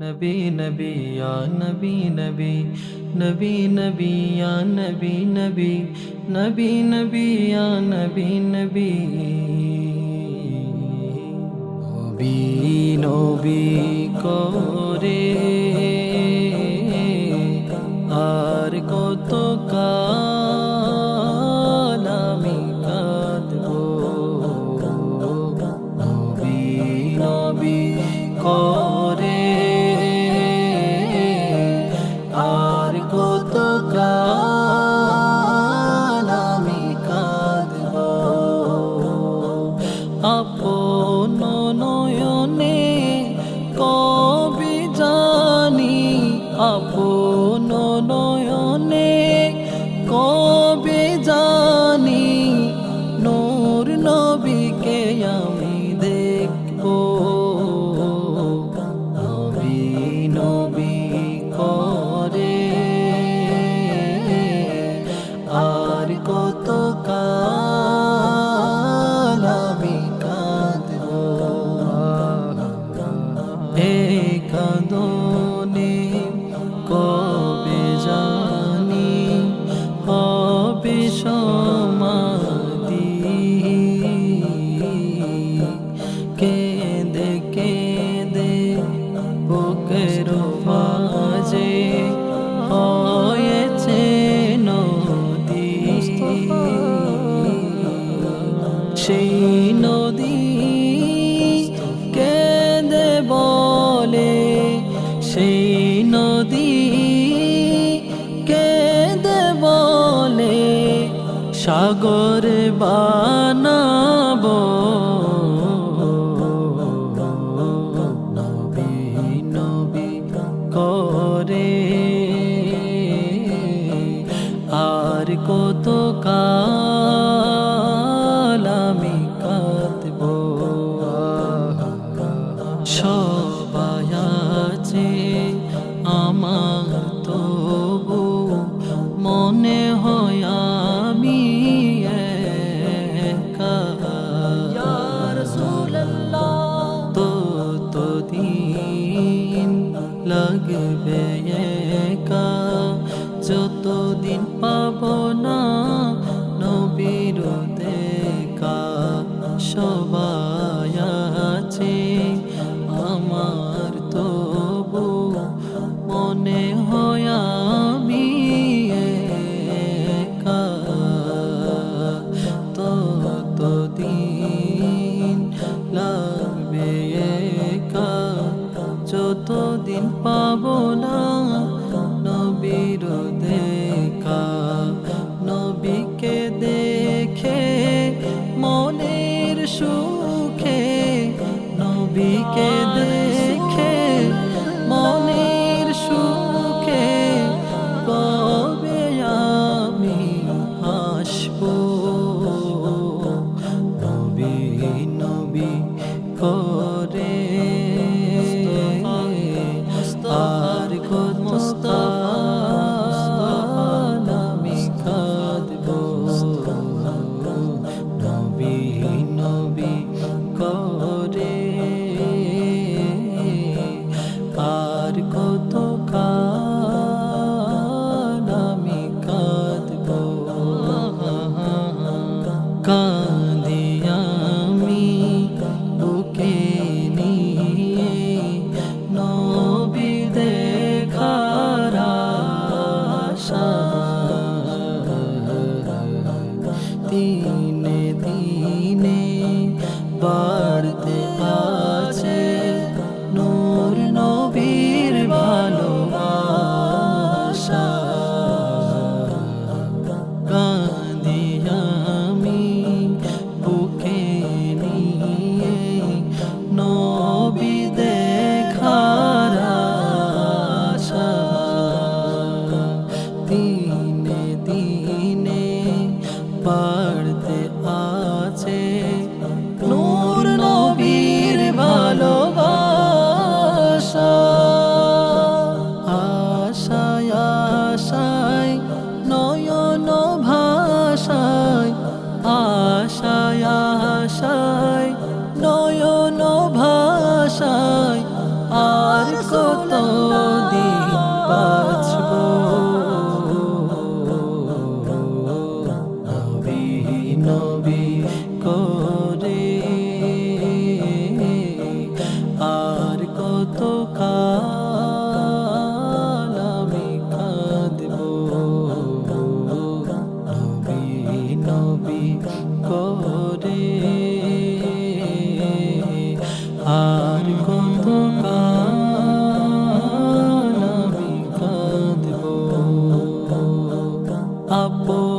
নবী নবী ইয়া নবী নবী নবী নবী ইয়া নবী নবী নবী নবী ইয়া নবী নবী। নবী নবী, করে আপন নয়নে কবে জানি নদী কেঁদে বলে সাগর বানাবো। আর কত কাল যতদিন পাব না। নবীর দেখা সবাই আমার তবু মনে হয় আমি ততদিন লাগবে একা। যতদিন পাব না সুখে নবীকে দেখে Abba কত দিন বাঁচব নবী নবী করে আর কত কাল আমি কাঁদব নবী নবী করে আপন